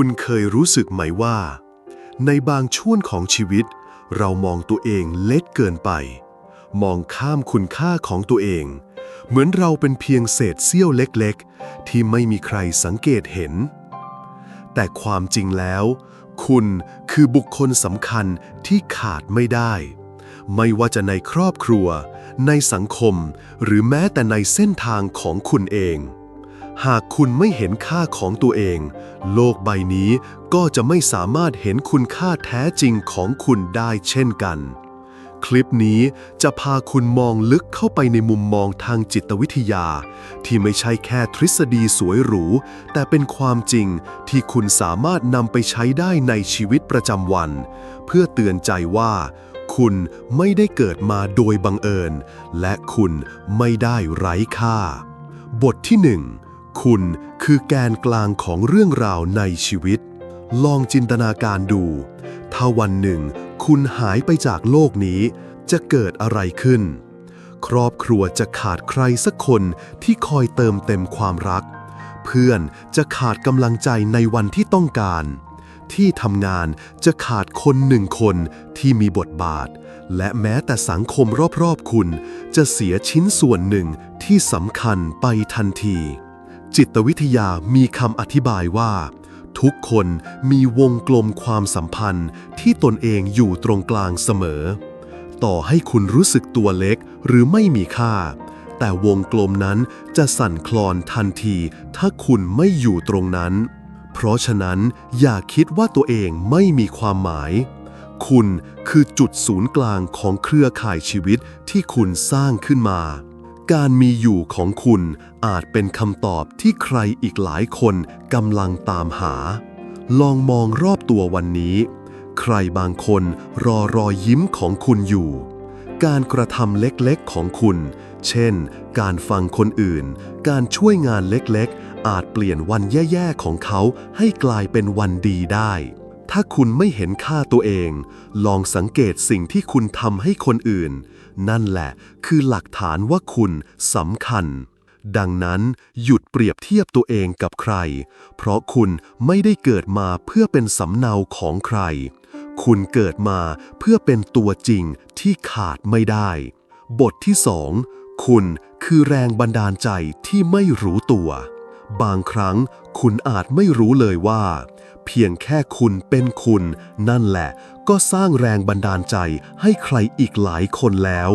คุณเคยรู้สึกไหมว่า ในบางช่วงของชีวิต เรามองตัวเองเล็กเกินไป มองข้ามคุณค่าของตัวเอง เหมือนเราเป็นเพียงเศษเสี้ยวเล็กๆ ที่ไม่มีใครสังเกตเห็น แต่ความจริงแล้ว คุณคือบุคคลสำคัญที่ขาดไม่ได้ ไม่ว่าจะในครอบครัว ในสังคม หรือแม้แต่ในเส้นทางของคุณเอง หากคุณไม่เห็นค่าของตัวเอง โลกใบนี้ก็จะไม่สามารถเห็นคุณค่าแท้จริงของคุณได้เช่นกัน คลิปนี้จะพาคุณมองลึกเข้าไปในมุมมองทางจิตวิทยา ที่ไม่ใช่แค่ทฤษฎีสวยหรู แต่เป็นความจริงที่คุณสามารถนำไปใช้ได้ในชีวิตประจำวัน เพื่อเตือนใจว่า คุณไม่ได้เกิดมาโดยบังเอิญ และคุณไม่ได้ไร้ค่า บทที่หนึ่ง คุณคือแกนกลางของเรื่องราวในชีวิต ลองจินตนาการดู ถ้าวันหนึ่ง คุณหายไปจากโลกนี้ จะเกิดอะไรขึ้น ครอบครัวจะขาดใครสักคนที่คอยเติมเต็มความรัก เพื่อนจะขาดกำลังใจในวันที่ต้องการ ที่ทำงานจะขาดคนหนึ่งคนที่มีบทบาท และแม้แต่สังคมรอบๆคุณ จะเสียชิ้นส่วนหนึ่งที่สำคัญไปทันที จิตวิทยามีคำอธิบายว่า ทุกคนมีวงกลมความสัมพันธ์ที่ตนเองอยู่ตรงกลางเสมอ ต่อให้คุณรู้สึกตัวเล็กหรือไม่มีค่า แต่วงกลมนั้นจะสั่นคลอนทันที ถ้าคุณไม่อยู่ตรงนั้น เพราะฉะนั้นอย่าคิดว่าตัวเองไม่มีความหมาย คุณคือจุดศูนย์กลางของเครือข่ายชีวิตที่คุณสร้างขึ้นมา การมีอยู่ของคุณอาจเป็นคำตอบที่ใครอีกหลายคนกำลังตามหา ลองมองรอบตัววันนี้ ใครบางคนรอรอยยิ้มของคุณอยู่ การกระทำเล็กๆของคุณ เช่น การฟังคนอื่น การช่วยงานเล็กๆ อาจเปลี่ยนวันแย่ๆของเขาให้กลายเป็นวันดีได้ ถ้าคุณไม่เห็นค่าตัวเอง ลองสังเกตสิ่งที่คุณทำให้คนอื่น นั่นแหละคือหลักฐานว่าคุณสำคัญ ดังนั้นหยุดเปรียบเทียบตัวเองกับใคร เพราะคุณไม่ได้เกิดมาเพื่อเป็นสำเนาของใคร คุณเกิดมาเพื่อเป็นตัวจริงที่ขาดไม่ได้ บทที่สองคุณคือแรงบันดาลใจที่ไม่รู้ตัว บางครั้งคุณอาจไม่รู้เลยว่า เพียงแค่คุณเป็นคุณ นั่นแหละ ก็สร้างแรงบันดาลใจให้ใครอีกหลายคนแล้ว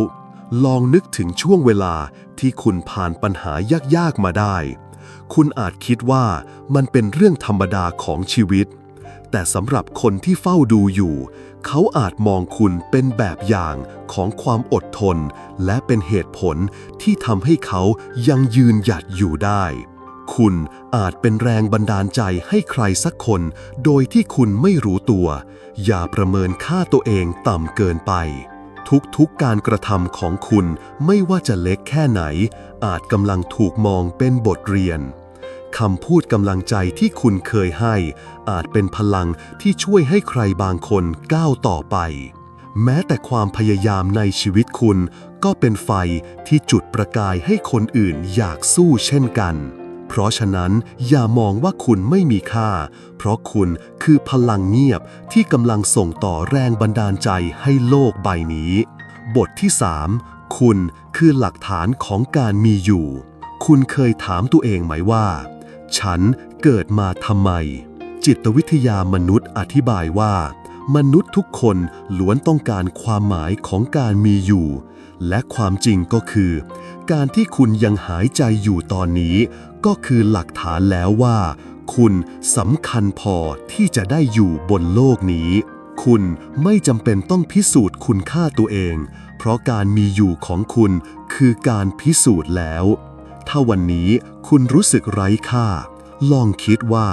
ลองนึกถึงช่วงเวลาที่คุณผ่านปัญหายากๆมาได้ คุณอาจคิดว่ามันเป็นเรื่องธรรมดาของชีวิต แต่สำหรับคนที่เฝ้าดูอยู่ เขาอาจมองคุณเป็นแบบอย่างของความอดทน และเป็นเหตุผลที่ทำให้เขายังยืนหยัดอยู่ได้ คุณอาจเป็นแรงบันดาลใจให้ใครสักคน โดยที่คุณไม่รู้ตัว อย่าประเมินค่าตัวเองต่ำเกินไป ทุกๆการกระทำของคุณไม่ว่าจะเล็กแค่ไหน อาจกำลังถูกมองเป็นบทเรียนคำพูดกำลังใจที่คุณเคยให้ อาจเป็นพลังที่ช่วยให้ใครบางคนก้าวต่อไป แม้แต่ความพยายามในชีวิตคุณ ก็เป็นไฟที่จุดประกายให้คนอื่นอยากสู้เช่นกัน เพราะฉะนั้นอย่ามองว่าคุณไม่มีค่า เพราะคุณคือพลังเงียบที่กำลังส่งต่อแรงบันดาลใจให้โลกใบนี้ บทที่ 3 คุณคือหลักฐานของการมีอยู่ คุณเคยถามตัวเองไหมว่า ฉันเกิดมาทำไม จิตวิทยามนุษย์อธิบายว่า มนุษย์ทุกคนล้วนต้องการความหมายของการมีอยู่ และความจริงก็คือ การที่คุณยังหายใจอยู่ตอนนี้ ก็คือหลักฐานแล้วว่า คุณสำคัญพอที่จะได้อยู่บนโลกนี้ คุณไม่จำเป็นต้องพิสูจน์คุณค่าตัวเอง เพราะการมีอยู่ของคุณคือการพิสูจน์แล้ว ถ้าวันนี้คุณรู้สึกไร้ค่า ลองคิดว่า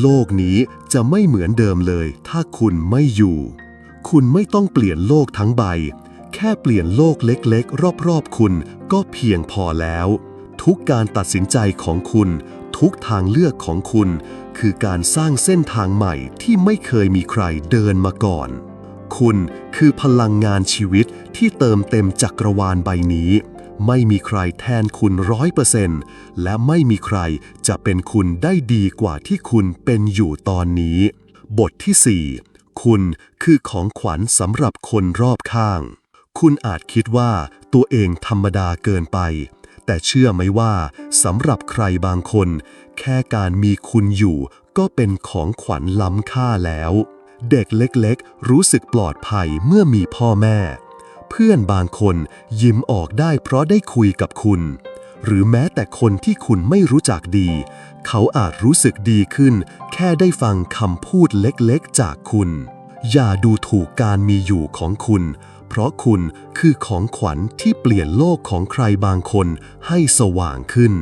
โลกนี้จะไม่เหมือนเดิมเลย ถ้าคุณไม่อยู่ คุณไม่ต้องเปลี่ยนโลกทั้งใบ แค่เปลี่ยนโลกเล็กๆ รอบๆ คุณก็เพียงพอแล้ว ทุกการตัดสินใจของคุณ ทุกทางเลือกของคุณ คือการสร้างเส้นทางใหม่ที่ไม่เคยมีใครเดินมาก่อน คุณคือพลังงานชีวิตที่เติมเต็มจักรวาลใบนี้ ไม่มีใครแทนคุณร้อยเปอร์เซนต์และไม่มีใครจะเป็นคุณได้ดีกว่าที่คุณเป็นอยู่ตอนนี้ บทที่ 4 คุณคือของขวัญสำหรับคนรอบข้าง คุณอาจคิดว่าตัวเองธรรมดาเกินไป แต่เชื่อไหมว่าสำหรับใครบางคน แค่การมีคุณอยู่ ก็เป็นของขวัญล้ำค่าแล้ว เด็กเล็กๆ รู้สึกปลอดภัยเมื่อมีพ่อแม่ เพื่อนบางคนยิ้มออกได้เพราะได้คุยกับคุณ หรือแม้แต่คนที่คุณไม่รู้จักดี เขาอาจรู้สึกดีขึ้น แค่ได้ฟังคำพูดเล็กๆ จากคุณ อย่าดูถูกการมีอยู่ของคุณ เพราะคุณคือของขวัญที่เปลี่ยนโลกของใครบางคนให้สว่างขึ้น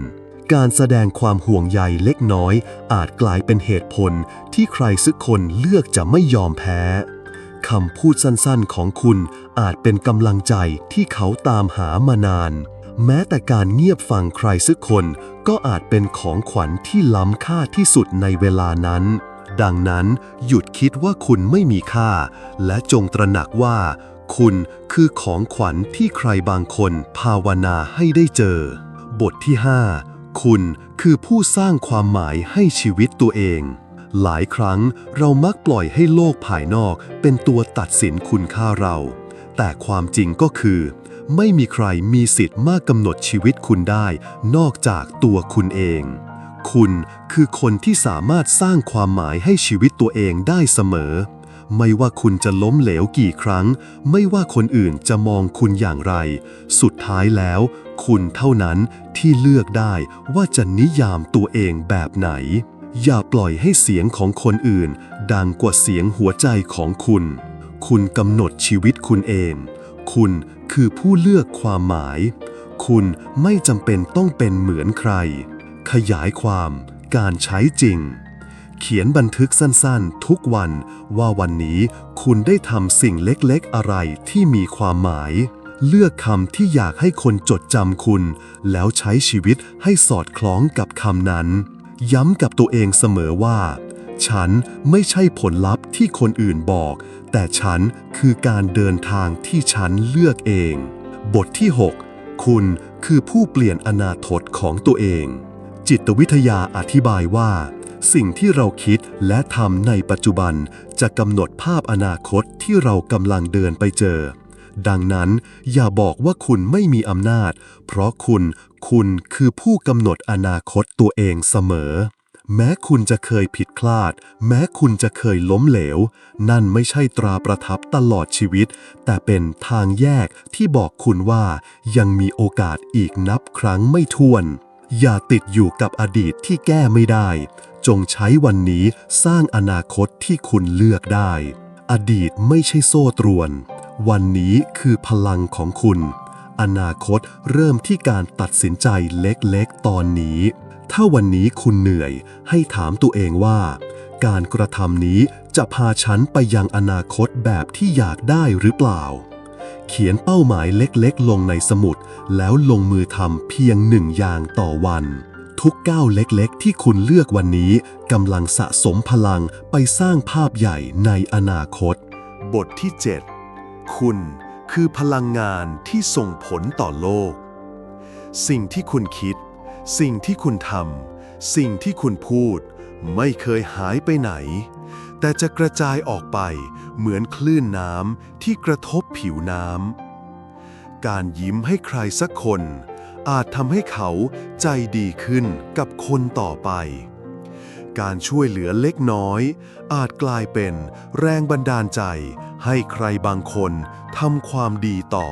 การแสดงความห่วงใยเล็กน้อย อาจกลายเป็นเหตุผลที่ใครสักคนเลือกจะไม่ยอมแพ้คำพูดสั้นๆของคุณอาจเป็นกำลังใจที่เขาตามหามานาน แม้แต่การเงียบฟังใครสักคนก็อาจเป็นของขวัญที่ล้ำค่าที่สุดในเวลานั้น ดังนั้นหยุดคิดว่าคุณไม่มีค่า และจงตระหนักว่า คุณคือของขวัญที่ใครบางคนภาวนาให้ได้เจอ บทที่ 5 คุณคือผู้สร้างความหมายให้ชีวิตตัวเอง หลายครั้งเรามักปล่อยให้โลกภายนอกเป็นตัวตัดสินคุณค่าเรา แต่ความจริงก็คือ ไม่มีใครมีสิทธิ์มากกำหนดชีวิตคุณได้ นอกจากตัวคุณเองคุณคือคนที่สามารถสร้างความหมายให้ชีวิตตัวเองได้เสมอ ไม่ว่าคุณจะล้มเหลวกี่ครั้ง ไม่ว่าคนอื่นจะมองคุณอย่างไร สุดท้ายแล้ว คุณเท่านั้นที่เลือกได้ว่าจะนิยามตัวเองแบบไหน อย่าปล่อยให้เสียงของคนอื่น ดังกว่าเสียงหัวใจของคุณ คุณกำหนดชีวิตคุณเอง คุณคือผู้เลือกความหมาย คุณไม่จำเป็นต้องเป็นเหมือนใคร ขยายความ การใช้จริง เขียนบันทึกสั้นๆ ทุกวันว่าวันนี้คุณได้ทำสิ่งเล็กๆ อะไรที่มีความหมาย เลือกคำที่อยากให้คนจดจำคุณ แล้วใช้ชีวิตให้สอดคล้องกับคำนั้น ย้ำกับตัวเองเสมอว่า ฉันไม่ใช่ผลลัพธ์ที่คนอื่นบอก แต่ฉันคือการเดินทางที่ฉันเลือกเอง บทที่ 6 คุณคือผู้เปลี่ยนอนาคตของตัวเอง จิตวิทยาอธิบายว่า สิ่งที่เราคิดและทำในปัจจุบันจะกำหนดภาพอนาคตที่เรากำลังเดินไปเจอ ดังนั้น อย่าบอกว่าคุณไม่มีอำนาจ เพราะคุณ คุณคือผู้กำหนดอนาคตตัวเองเสมอ แม้คุณจะเคยผิดพลาด แม้คุณจะเคยล้มเหลว นั่นไม่ใช่ตราประทับตลอดชีวิต แต่เป็นทางแยกที่บอกคุณว่ายังมีโอกาสอีกนับครั้งไม่ถ้วน อย่าติดอยู่กับอดีตที่แก้ไม่ได้ จงใช้วันนี้สร้างอนาคตที่คุณเลือกได้ อดีตไม่ใช่โซ่ตรวน วันนี้คือพลังของคุณ อนาคตเริ่มที่การตัดสินใจเล็กๆ ตอนนี้ ถ้าวันนี้คุณเหนื่อย ให้ถามตัวเองว่า การกระทำนี้จะพาฉันไปยังอนาคตแบบที่อยากได้หรือเปล่า เขียนเป้าหมายเล็กๆ ลงในสมุด แล้วลงมือทำเพียงหนึ่งอย่างต่อวัน ทุกก้าวเล็กๆ ที่คุณเลือกวันนี้กำลังสะสมพลังไปสร้างภาพใหญ่ในอนาคต บทที่ 7 คุณคือพลังงานที่ส่งผลต่อโลก สิ่งที่คุณคิด สิ่งที่คุณทำสิ่งที่คุณพูด ไม่เคยหายไปไหน แต่จะกระจายออกไป เหมือนคลื่นน้ำที่กระทบผิวน้ำ การยิ้มให้ใครสักคน อาจทำให้เขาใจดีขึ้นกับคนต่อไป การช่วยเหลือเล็กน้อย อาจกลายเป็นแรงบันดาลใจ ให้ใครบางคนทำความดีต่อ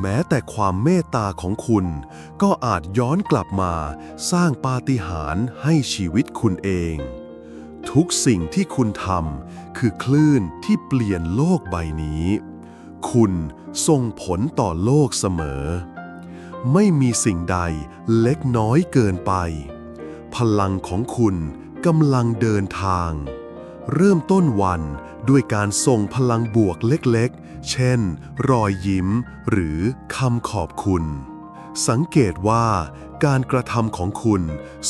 แม้แต่ความเมตตาของคุณ ก็อาจย้อนกลับมาสร้างปาฏิหาริย์ให้ชีวิตคุณเอง ทุกสิ่งที่คุณทำคือคลื่นที่เปลี่ยนโลกใบนี้ คุณส่งผลต่อโลกเสมอ ไม่มีสิ่งใดเล็กน้อยเกินไป พลังของคุณกำลังเดินทาง เริ่มต้นวันด้วยการส่งพลังบวกเล็กๆ เช่น รอยยิ้มหรือคำขอบคุณ สังเกตว่าการกระทำของคุณ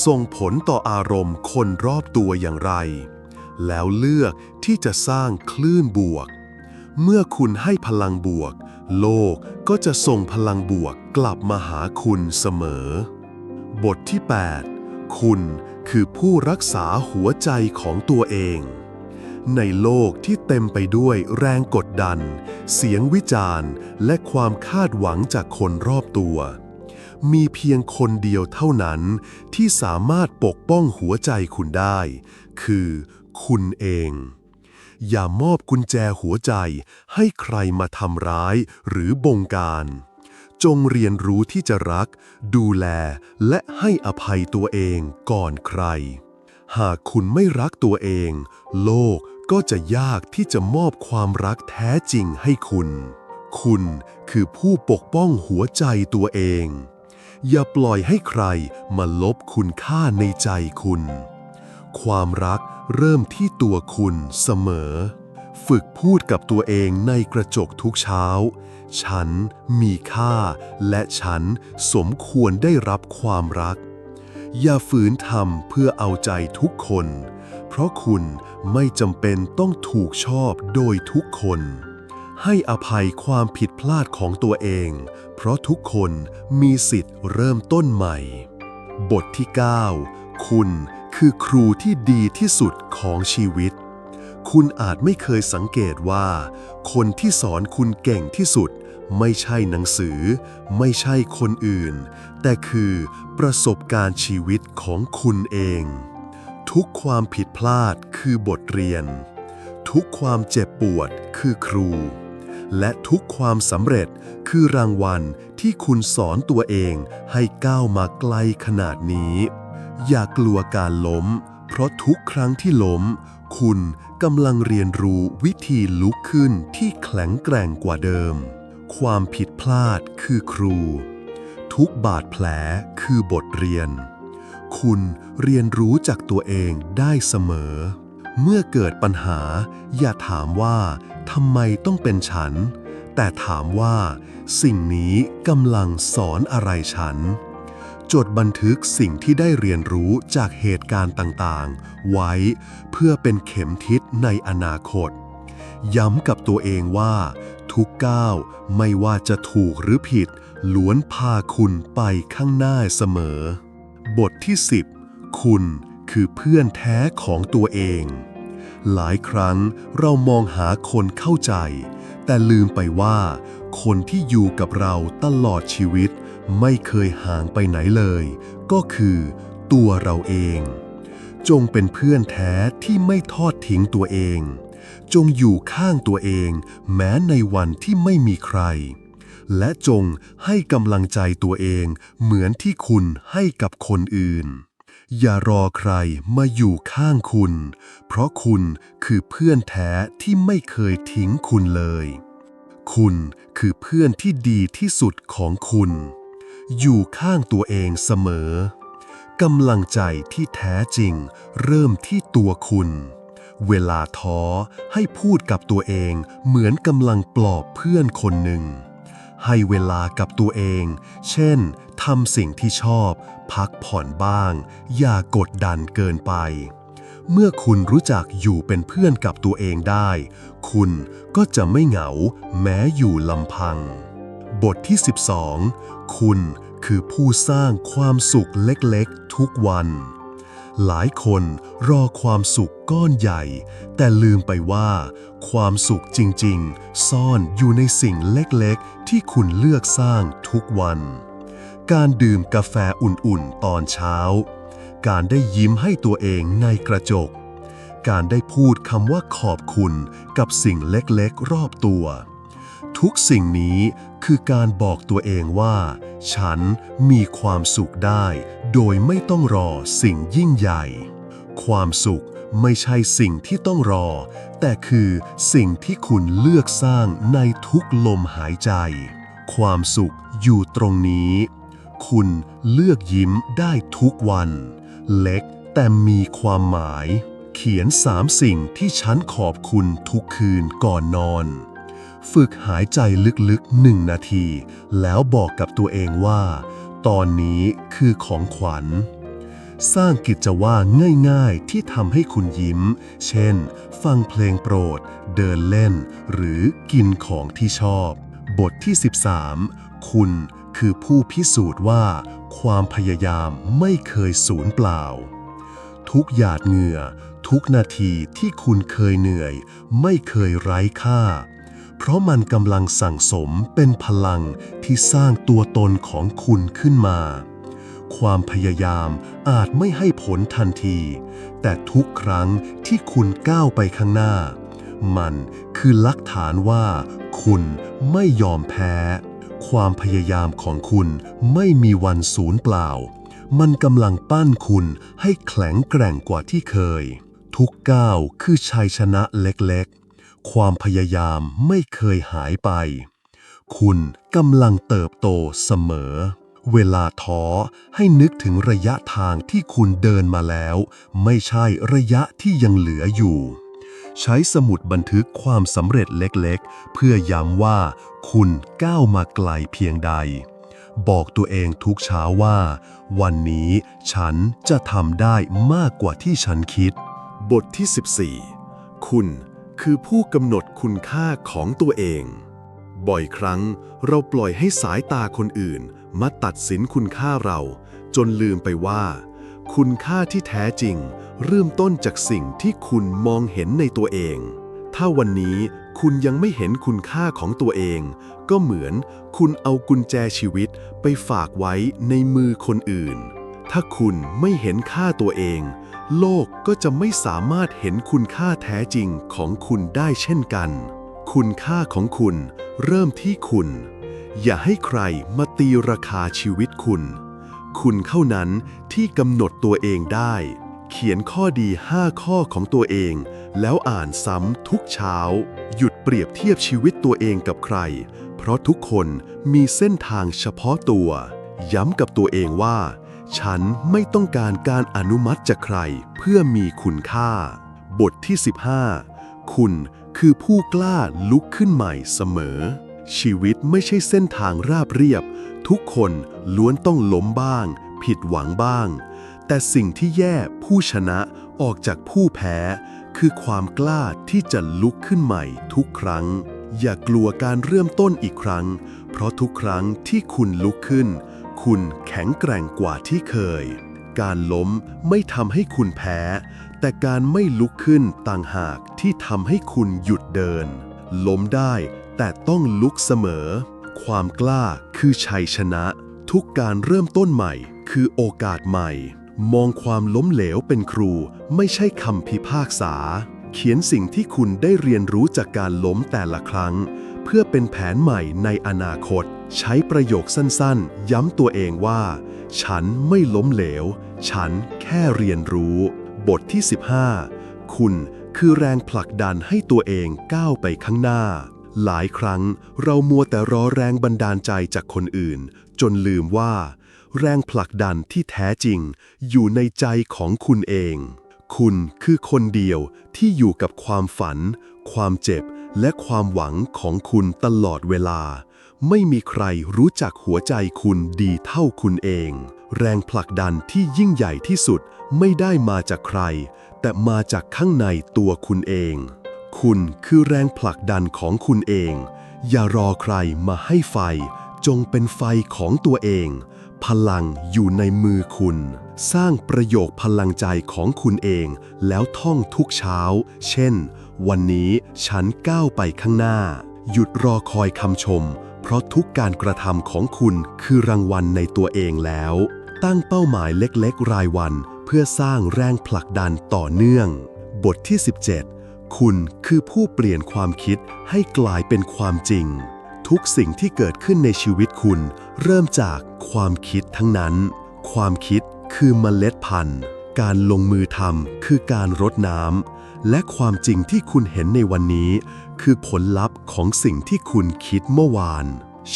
ส่งผลต่ออารมณ์คนรอบตัวอย่างไร แล้วเลือกที่จะสร้างคลื่นบวก เมื่อคุณให้พลังบวก โลกก็จะส่งพลังบวกกลับมาหาคุณเสมอ บทที่ 8 คุณคือผู้รักษาหัวใจของตัวเอง ในโลกที่เต็มไปด้วยแรงกดดัน เสียงวิจารณ์ และความคาดหวังจากคนรอบตัว มีเพียงคนเดียวเท่านั้นที่สามารถปกป้องหัวใจคุณได้ คือคุณเอง อย่ามอบกุญแจหัวใจให้ใครมาทำร้ายหรือบงการ จงเรียนรู้ที่จะรัก ดูแลและให้อภัยตัวเองก่อนใคร หากคุณไม่รักตัวเอง โลกก็จะยากที่จะมอบความรักแท้จริงให้คุณ คุณคือผู้ปกป้องหัวใจตัวเอง อย่าปล่อยให้ใครมาลบคุณค่าในใจคุณ ความรักเริ่มที่ตัวคุณเสมอ ฝึกพูดกับตัวเองในกระจกทุกเช้า ฉันมีค่า และฉันสมควรได้รับความรัก อย่าฝืนทำเพื่อเอาใจทุกคน เพราะคุณไม่จำเป็นต้องถูกชอบโดยทุกคนให้อภัยความผิดพลาดของตัวเอง ราะทุกคนมีสิทธิ์เริ่มต้นใหม่ บทที่ 9 คุณคือครูที่ดีที่สุดของชีวิต คุณอาจไม่เคยสังเกตว่า คนที่สอนคุณเก่งที่สุด ไม่ใช่หนังสือ ไม่ใช่คนอื่น แต่คือประสบการณ์ชีวิตของคุณเอง ทุกความผิดพลาดคือบทเรียน ทุกความเจ็บปวดคือครู และทุกความสำเร็จ คือรางวัลที่คุณสอนตัวเองให้ก้าวมาไกลขนาดนี้ อย่ากลัวการล้ม เพราะทุกครั้งที่ล้ม คุณกำลังเรียนรู้วิธีลุกขึ้นที่แข็งแกร่งกว่าเดิม ความผิดพลาดคือครู ทุกบาดแผลคือบทเรียน คุณเรียนรู้จากตัวเองได้เสมอ เมื่อเกิดปัญหา อย่าถามว่าทำไมต้องเป็นฉัน แต่ถามว่าสิ่งนี้กำลังสอนอะไรฉัน จดบันทึกสิ่งที่ได้เรียนรู้จากเหตุการณ์ต่างๆ ไว้เพื่อเป็นเข็มทิศในอนาคต ย้ำกับตัวเองว่า ทุกก้าวไม่ว่าจะถูกหรือผิด ล้วนพาคุณไปข้างหน้าเสมอ บทที่ 10 คุณคือเพื่อนแท้ของตัวเอง หลายครั้งเรามองหาคนเข้าใจ แต่ลืมไปว่า คนที่อยู่กับเราตลอดชีวิต ไม่เคยห่างไปไหนเลย ก็คือตัวเราเอง จงเป็นเพื่อนแท้ที่ไม่ทอดทิ้งตัวเอง จงอยู่ข้างตัวเอง แม้ในวันที่ไม่มีใคร และจงให้กำลังใจตัวเอง เหมือนที่คุณให้กับคนอื่น อย่ารอใครมาอยู่ข้างคุณ เพราะคุณคือเพื่อนแท้ที่ไม่เคยทิ้งคุณเลย คุณคือเพื่อนที่ดีที่สุดของคุณ อยู่ข้างตัวเองเสมอกำลังใจที่แท้จริง เริ่มที่ตัวคุณ เวลาท้อให้พูดกับตัวเองเหมือนกำลังปลอบเพื่อนคนหนึ่ง ให้เวลากับตัวเอง เช่น ทำสิ่งที่ชอบ พักผ่อนบ้าง อย่ากดดันเกินไป เมื่อคุณรู้จักอยู่เป็นเพื่อนกับตัวเองได้ คุณก็จะไม่เหงาแม้อยู่ลำพัง บทที่ 12 คุณคือผู้สร้างความสุขเล็กๆ ทุกวัน หลายคนรอความสุขก้อนใหญ่ แต่ลืมไปว่า ความสุขจริงๆ ซ่อนอยู่ในสิ่งเล็กๆ ที่คุณเลือกสร้างทุกวัน การดื่มกาแฟอุ่นๆ ตอนเช้า การได้ยิ้มให้ตัวเองในกระจก การได้พูดคำว่าขอบคุณกับสิ่งเล็กๆ รอบตัว ทุกสิ่งนี้คือการบอกตัวเองว่า ฉันมีความสุขได้ โดยไม่ต้องรอสิ่งยิ่งใหญ่ ความสุขไม่ใช่สิ่งที่ต้องรอ แต่คือสิ่งที่คุณเลือกสร้างในทุกลมหายใจ ความสุขอยู่ตรงนี้ คุณเลือกยิ้มได้ทุกวัน เล็กแต่มีความหมาย เขียนสามสิ่งที่ฉันขอบคุณทุกคืนก่อนนอน ฝึกหายใจลึกๆหนึ่งนาที แล้วบอกกับตัวเองว่า ตอนนี้คือของขวัญ สร้างกิจว่าง่ายๆที่ทำให้คุณยิ้ม เช่น ฟังเพลงโปรด เดินเล่น หรือกินของที่ชอบ บทที่ 13 คุณคือผู้พิสูจน์ว่า ความพยายามไม่เคยสูญเปล่า ทุกหยาดเหงื่อ ทุกนาทีที่คุณเคยเหนื่อย ไม่เคยไร้ค่า เพราะมันกำลังสั่งสมเป็นพลังที่สร้างตัวตนของคุณขึ้นมา ความพยายามอาจไม่ให้ผลทันที แต่ทุกครั้งที่คุณก้าวไปข้างหน้า มันคือหลักฐานว่า คุณไม่ยอมแพ้ ความพยายามของคุณไม่มีวันสูญเปล่า มันกำลังปั้นคุณให้แข็งแกร่งกว่าที่เคย ทุกก้าวคือชัยชนะเล็กๆ ความพยายามไม่เคยหายไป คุณกำลังเติบโตเสมอ เวลาท้อให้นึกถึงระยะทางที่คุณเดินมาแล้ว ไม่ใช่ระยะที่ยังเหลืออยู่ ใช้สมุดบันทึกความสำเร็จเล็กๆ เพื่อย้ำว่า คุณก้าวมาไกลเพียงใด บอกตัวเองทุกเช้าว่า วันนี้ฉันจะทำได้มากกว่าที่ฉันคิด บทที่ 14 คุณ คือผู้กำหนดคุณค่าของตัวเอง บ่อยครั้งเราปล่อยให้สายตาคนอื่น มาตัดสินคุณค่าเรา จนลืมไปว่า คุณค่าที่แท้จริง เริ่มต้นจากสิ่งที่คุณมองเห็นในตัวเอง ถ้าวันนี้คุณยังไม่เห็นคุณค่าของตัวเอง ก็เหมือนคุณเอากุญแจชีวิตไปฝากไว้ในมือคนอื่น ถ้าคุณไม่เห็นค่าตัวเอง โลกก็จะไม่สามารถเห็นคุณค่าแท้จริงของคุณได้เช่นกัน คุณค่าของคุณเริ่มที่คุณ อย่าให้ใครมาตีราคาชีวิตคุณ คุณเท่านั้นที่กำหนดตัวเองได้ เขียนข้อดี 5 ข้อของตัวเอง แล้วอ่านซ้ำทุกเช้า หยุดเปรียบเทียบชีวิตตัวเองกับใคร เพราะทุกคนมีเส้นทางเฉพาะตัว ย้ำกับตัวเองว่า ฉันไม่ต้องการการอนุมัติจากใครเพื่อมีคุณค่า บทที่ 15 คุณคือผู้กล้าลุกขึ้นใหม่เสมอ ชีวิตไม่ใช่เส้นทางราบเรียบ ทุกคนล้วนต้องล้มบ้าง ผิดหวังบ้าง แต่สิ่งที่แย่ผู้ชนะออกจากผู้แพ้ คือความกล้าที่จะลุกขึ้นใหม่ทุกครั้ง อย่ากลัวการเริ่มต้นอีกครั้ง เพราะทุกครั้งที่คุณลุกขึ้น คุณแข็งแกร่งกว่าที่เคย การล้มไม่ทำให้คุณแพ้ แต่การไม่ลุกขึ้นต่างหากที่ทำให้คุณหยุดเดิน ล้มได้แต่ต้องลุกเสมอ ความกล้าคือชัยชนะ ทุกการเริ่มต้นใหม่ คือโอกาสใหม่ มองความล้มเหลวเป็นครูไม่ใช่คำพิพากษา เขียนสิ่งที่คุณได้เรียนรู้จากการล้มแต่ละครั้ง เพื่อเป็นแผนใหม่ในอนาคตใช้ประโยคสั้นๆ ย้ำตัวเองว่า ฉันไม่ล้มเหลว ฉันแค่เรียนรู้ บทที่ 15 คุณคือแรงผลักดันให้ตัวเองก้าวไปข้างหน้า หลายครั้งเรามัวแต่รอแรงบันดาลใจจากคนอื่น จนลืมว่า แรงผลักดันที่แท้จริง อยู่ในใจของคุณเอง คุณคือคนเดียวที่อยู่กับความฝัน ความเจ็บ และความหวังของคุณตลอดเวลา ไม่มีใครรู้จักหัวใจคุณดีเท่าคุณเอง แรงผลักดันที่ยิ่งใหญ่ที่สุดไม่ได้มาจากใคร แต่มาจากข้างในตัวคุณเอง คุณคือแรงผลักดันของคุณเอง อย่ารอใครมาให้ไฟ จงเป็นไฟของตัวเอง พลังอยู่ในมือคุณ สร้างประโยคพลังใจของคุณเอง แล้วท่องทุกเช้า เช่น วันนี้ฉันก้าวไปข้างหน้า หยุดรอคอยคำชม เพราะทุกการกระทำของคุณคือรางวัลในตัวเองแล้ว ตั้งเป้าหมายเล็กๆ รายวัน เพื่อสร้างแรงผลักดันต่อเนื่อง บทที่ 17 คุณคือผู้เปลี่ยนความคิดให้กลายเป็นความจริง ทุกสิ่งที่เกิดขึ้นในชีวิตคุณ เริ่มจากความคิดทั้งนั้น ความคิดคือเมล็ดพันธุ์ การลงมือทำคือการรดน้ำ และความจริงที่คุณเห็นในวันนี้ คือผลลัพธ์ของสิ่งที่คุณคิดเมื่อวาน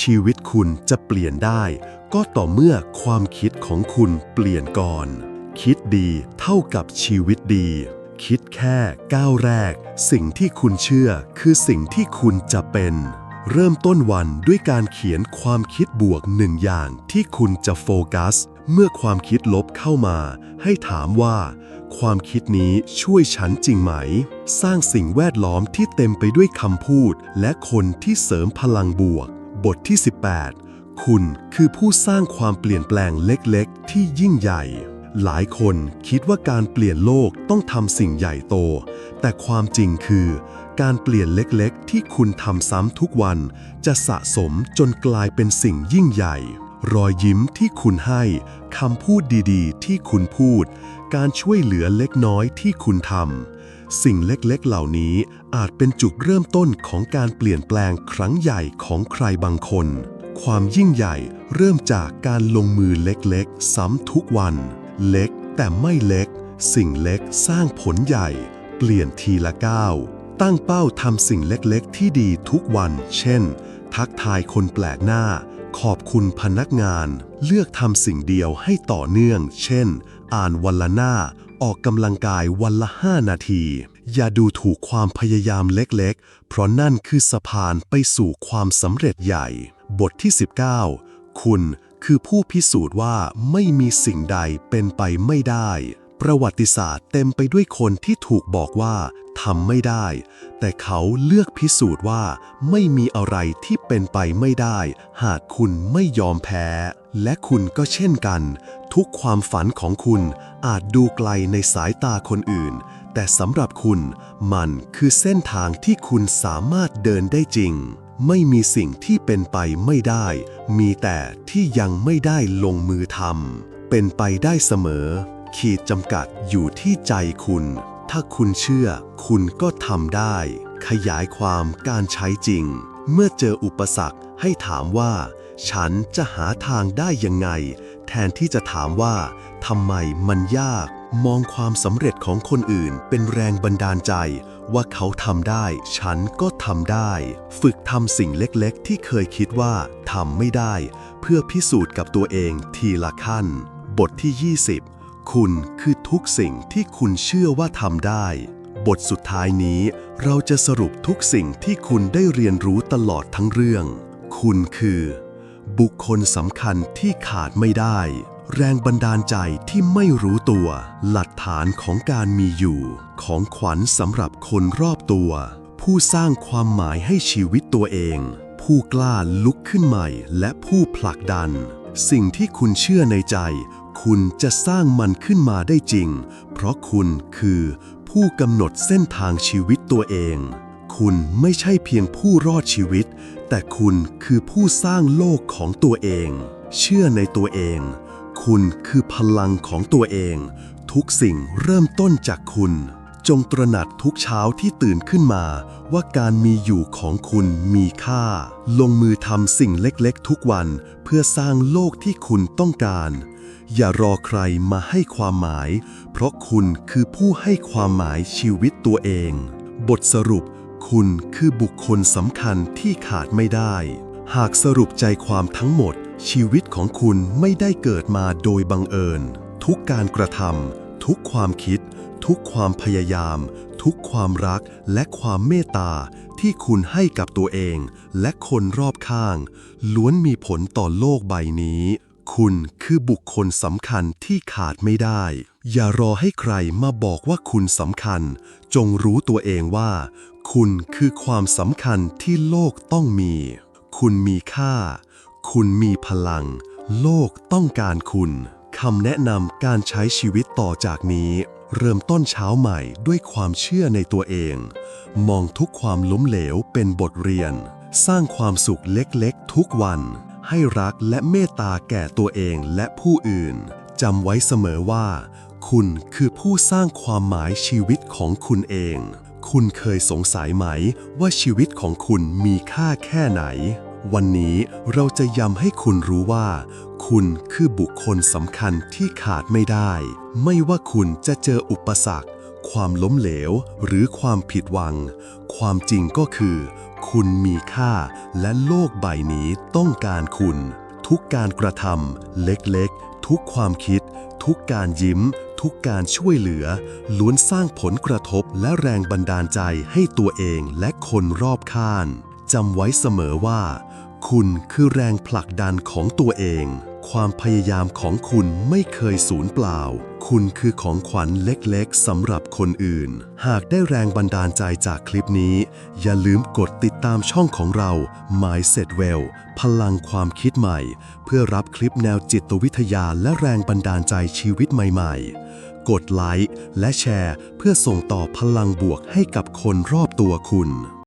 ชีวิตคุณจะเปลี่ยนได้ ก็ต่อเมื่อความคิดของคุณเปลี่ยนก่อน คิดดีเท่ากับชีวิตดี คิดแค่ก้าวแรก สิ่งที่คุณเชื่อคือสิ่งที่คุณจะเป็น เริ่มต้นวันด้วยการเขียนความคิดบวกหนึ่งอย่างที่คุณจะโฟกัส เมื่อความคิดลบเข้ามา ให้ถามว่า ความคิดนี้ช่วยฉันจริงไหม สร้างสิ่งแวดล้อมที่เต็มไปด้วยคำพูด และคนที่เสริมพลังบวก บทที่ 18 คุณคือผู้สร้างความเปลี่ยนแปลงเล็กๆ ที่ยิ่งใหญ่ หลายคนคิดว่าการเปลี่ยนโลกต้องทำสิ่งใหญ่โต แต่ความจริงคือ การเปลี่ยนเล็กๆ ที่คุณทำซ้ำทุกวัน จะสะสมจนกลายเป็นสิ่งยิ่งใหญ่ รอยยิ้มที่คุณให้คำพูดดีๆ ที่คุณพูด การช่วยเหลือเล็กน้อยที่คุณทำสิ่งเล็กๆเหล่านี้อาจเป็นจุดเริ่มต้นของการเปลี่ยนแปลงครั้งใหญ่ของใครบางคน ความยิ่งใหญ่เริ่มจากการลงมือเล็กๆ ซ้ำทุกวัน เล็กแต่ไม่เล็ก สิ่งเล็กสร้างผลใหญ่ เปลี่ยนทีละก้าวตั้งเป้าทำสิ่งเล็กๆ ที่ดีทุกวัน เช่น ทักทายคนแปลกหน้า ขอบคุณพนักงาน เลือกทำสิ่งเดียวให้ต่อเนื่อง เช่น อ่านวันละหน้า ออกกำลังกายวันละ 5 นาที อย่าดูถูกความพยายามเล็กๆ เพราะนั่นคือสะพานไปสู่ความสำเร็จใหญ่ บทที่ 19 คุณคือผู้พิสูจน์ว่าไม่มีสิ่งใดเป็นไปไม่ได้ ประวัติศาสตร์เต็มไปด้วยคนที่ถูกบอกว่าทำไม่ได้ แต่เขาเลือกพิสูจน์ว่า ไม่มีอะไรที่เป็นไปไม่ได้ หากคุณไม่ยอมแพ้ และคุณก็เช่นกัน ทุกความฝันของคุณอาจดูไกลในสายตาคนอื่น แต่สำหรับคุณ มันคือเส้นทางที่คุณสามารถเดินได้จริง ไม่มีสิ่งที่เป็นไปไม่ได้ มีแต่ที่ยังไม่ได้ลงมือทำเป็นไปได้เสมอ ขีดจำกัดอยู่ที่ใจคุณ ถ้าคุณเชื่อ คุณก็ทำได้ ขยายความการใช้จริง เมื่อเจออุปสรรคให้ถามว่า ฉันจะหาทางได้ยังไง แทนที่จะถามว่าทำไมมันยาก มองความสำเร็จของคนอื่นเป็นแรงบันดาลใจ ว่าเขาทำได้ ฉันก็ทำได้ ฝึกทำสิ่งเล็กๆ ที่เคยคิดว่าทำไม่ได้ เพื่อพิสูจน์กับตัวเองทีละขั้น บทที่ 20 คุณคือทุกสิ่งที่คุณเชื่อว่าทำได้ บทสุดท้ายนี้เราจะสรุปทุกสิ่งที่คุณได้เรียนรู้ตลอดทั้งเรื่อง คุณคือ บุคคลสำคัญที่ขาดไม่ได้ แรงบันดาลใจที่ไม่รู้ตัว หลักฐานของการมีอยู่ ของขวัญสำหรับคนรอบตัว ผู้สร้างความหมายให้ชีวิตตัวเอง ผู้กล้าลุกขึ้นใหม่และผู้ผลักดัน สิ่งที่คุณเชื่อในใจ คุณจะสร้างมันขึ้นมาได้จริง เพราะคุณคือผู้กำหนดเส้นทางชีวิตตัวเอง คุณไม่ใช่เพียงผู้รอดชีวิต แต่คุณคือผู้สร้างโลกของตัวเอง เชื่อในตัวเอง คุณคือพลังของตัวเอง ทุกสิ่งเริ่มต้นจากคุณจงตระหนักทุกเช้าที่ตื่นขึ้นมาว่าการมีอยู่ของคุณมีค่า ลงมือทำสิ่งเล็กๆทุกวันเพื่อสร้างโลกที่คุณต้องการ อย่ารอใครมาให้ความหมาย เพราะคุณคือผู้ให้ความหมายชีวิตตัวเอง บทสรุป คุณคือบุคคลสำคัญที่ขาดไม่ได้ หากสรุปใจความทั้งหมด ชีวิตของคุณไม่ได้เกิดมาโดยบังเอิญ ทุกการกระทำทุกความคิด ทุกความพยายาม ทุกความรักและความเมตตาที่คุณให้กับตัวเอง และคนรอบข้าง ล้วนมีผลต่อโลกใบนี้ คุณคือบุคคลสำคัญที่ขาดไม่ได้ อย่ารอให้ใครมาบอกว่าคุณสำคัญ จงรู้ตัวเองว่า คุณคือความสำคัญที่โลกต้องมี คุณมีค่า คุณมีพลัง โลกต้องการคุณคำแนะนำการใช้ชีวิตต่อจากนี้ เริ่มต้นเช้าใหม่ด้วยความเชื่อในตัวเอง มองทุกความล้มเหลวเป็นบทเรียน สร้างความสุขเล็กๆ ทุกวัน ให้รักและเมตตาแก่ตัวเองและผู้อื่นจำไว้เสมอว่า คุณคือผู้สร้างความหมายชีวิตของคุณเอง คุณเคยสงสัยไหมว่าชีวิตของคุณมีค่าแค่ไหน วันนี้เราจะย้ำให้คุณรู้ว่า คุณคือบุคคลสำคัญที่ขาดไม่ได้ ไม่ว่าคุณจะเจออุปสรรค ความล้มเหลวหรือความผิดหวัง ความจริงก็คือ คุณมีค่าและโลกใบนี้ต้องการคุณ ทุกการกระทำเล็กๆ ทุกความคิด ทุกการยิ้ม ทุกการช่วยเหลือ ล้วนสร้างผลกระทบและแรงบันดาลใจให้ตัวเองและคนรอบข้างจำไว้เสมอว่า คุณคือแรงผลักดันของตัวเอง ความพยายามของคุณไม่เคยสูญเปล่า คุณคือของขวัญเล็กๆสำหรับคนอื่น หากได้แรงบันดาลใจจากคลิปนี้ อย่าลืมกดติดตามช่องของเรา Mindset Well พลังความคิดใหม่ เพื่อรับคลิปแนวจิตวิทยาและแรงบันดาลใจชีวิตใหม่ๆ กดไลค์และแชร์ เพื่อส่งต่อพลังบวกให้กับคนรอบตัวคุณ